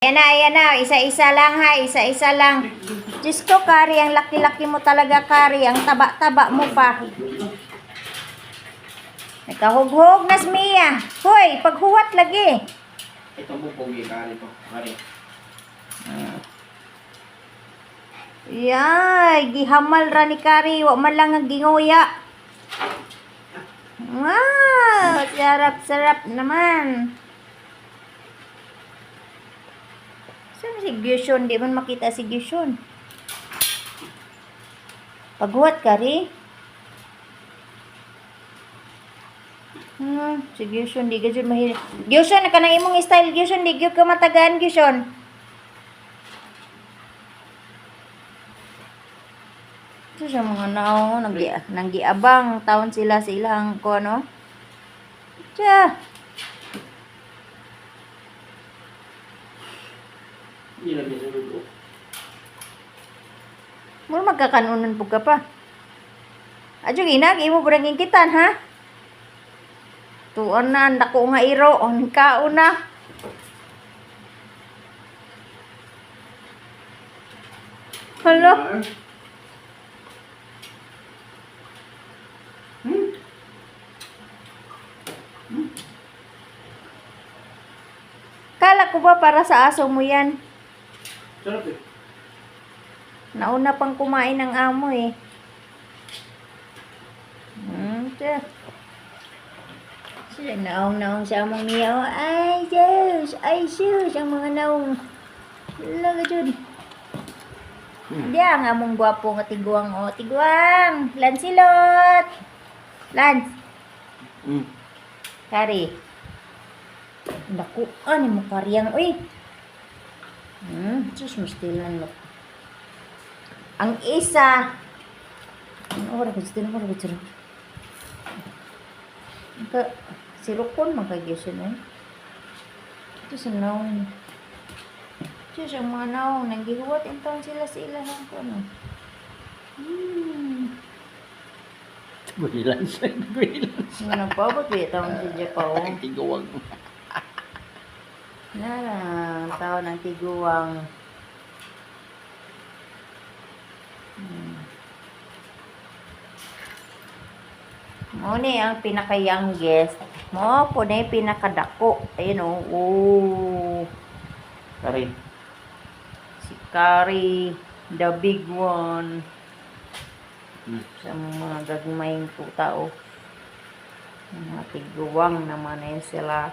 Ayan na, ayan na. Isa-isa lang ha. Isa-isa lang. Diyos ko, Kari. Ang laki-laki mo talaga, Kari. Ang taba-taba mo pa. Nagkahughog na Mia. Hoy, paghuwat lagi. Ito mo pogi kari. Kari. Yay, gihamal ra ni Kari. Wa man lang ang ginguya. Wow, sarap-sarap naman. Saan si Gyushon? Di man makita si Gyushon. Paghuwat, Kari. Hmm, si Gyushon, di Gyushon mahirap. Gyushon, ka nang imong style, Gyushon, di gyud ka matagaan, Gyushon. Ito siya mga nao, nanggi, nanggiabang, taon sila sa ilang ko, ano? Tiya, Lang yung sunod. mo magkakanunan po ka pa. Adyo ginag, imo po naging kitan, ha? Tuon na, dako nga iro, on kaon na. Hala, Hmm? kala ko ba para sa aso mo yan? Sarap eh. Nauna pang kumain ng amo eh. Hmm, tiya. Sila naong-naong sa among niya. Ay, Diyos! Ay, Diyos! Ang mga naong. Laga dyan. Hmm. Diya ang among gwapo nga tiguang o. Tiguang! Lansilot! Lans! Hmm. Kari. Naku, ano mo kariyang, uy. Hmm, Diyos mo stilan mo. Ang isa, ano oras ko stilan mo, oras ko Ka, si Rukon magkagisyon eh. Ito sa naon. Diyos, ang mga naon, nanggihuwat in taon sila sa ilahan ko, ano. Hmm. Guhilan sa guhilan. Nga nagpabot, eh, taon si Japaw. Ay, tigawag mo. Nara, ang tao ng tiguang. Hmm. Mo ni ang pinaka-youngest. Mo po na yung pinakadako. Ayun o. Oh. Kari. Si Kari, the big one. Hmm. Sa mga gagmayng tao. Mga tiguang naman na yun sila.